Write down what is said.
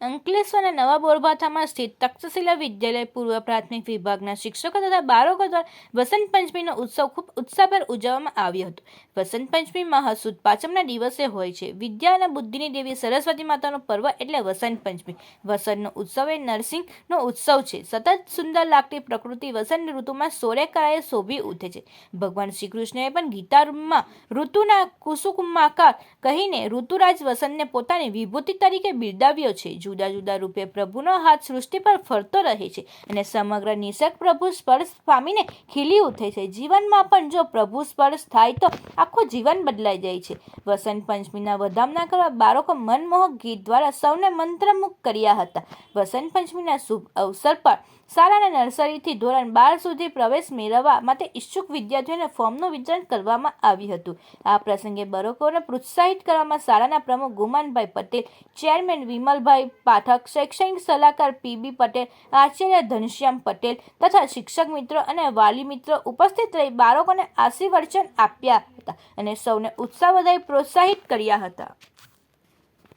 અંકલેશ્વરના નવા બોરબાથામાં સ્થિત તક્ષશિલા વિદ્યાલય પૂર્વ પ્રાથમિક વિભાગના શિક્ષકો તથા બાળકો દ્વારા વસંત પંચમીનો ઉત્સવ ખૂબ ઉત્સાહભેર ઉજવવામાં આવ્યો હતો. વસંત પંચમી મહાસુદ પાંચમના દિવસે હોય છે. વિદ્યા અને બુદ્ધિની દેવી સરસ્વતી માતાનો પર્વ એટલે વસંત પંચમી. વસંતનો ઉત્સવ એ નરસિંહનો ઉત્સવ છે. સતત સુંદર લાગતી પ્રકૃતિ વસંત ઋતુમાં સોરે કળાએ શોભી ઉઠે છે. ભગવાન શ્રી કૃષ્ણએ પણ ગીતામાં ઋતુના કુસુકુમાકાર કહીને ઋતુરાજ વસંતને પોતાની વિભૂતિ તરીકે બિરદાવ્યો છે. જુદા જુદા રૂપે પ્રભુનો હાથ સૃષ્ટિ પર ફરતો રહે છે અને સમગ્ર નિસર્ગ પ્રભુ સ્પર્શ પામીને ખીલી ઉઠે છે. જીવનમાં પણ જો પ્રભુ સ્પર્શ થાય તો આખું જીવન બદલાઈ જાય છે. વસંત પંચમીના વધામણા કરવા બાળકો મનમોહક ગીત દ્વારા સૌને મંત્રમુગ્ધ કર્યા હતા. વસંત પંચમીના શુભ અવસર પર શાળાના નર્સરીથી ધોરણ બાર સુધી પ્રવેશ મેળવવા માટે ઈચ્છુક વિદ્યાર્થીઓને ફોર્મનું વિતરણ કરવામાં આવ્યું હતું. આ પ્રસંગે બાળકોને પ્રોત્સાહિત કરવામાં શાળાના પ્રમુખ ગુમાનભાઈ પટેલ, ચેરમેન વિમલભાઈ પાઠક, શૈક્ષણિક સલાહકાર પીબી પટેલ, આચાર્ય ધનશ્યામ પટેલ તથા શિક્ષક મિત્રો અને વાલી મિત્રો ઉપસ્થિત રહી બાળકોને આશીર્વચન આપ્યા હતા અને સૌને ઉત્સાહ વધારી પ્રોત્સાહિત કર્યા હતા.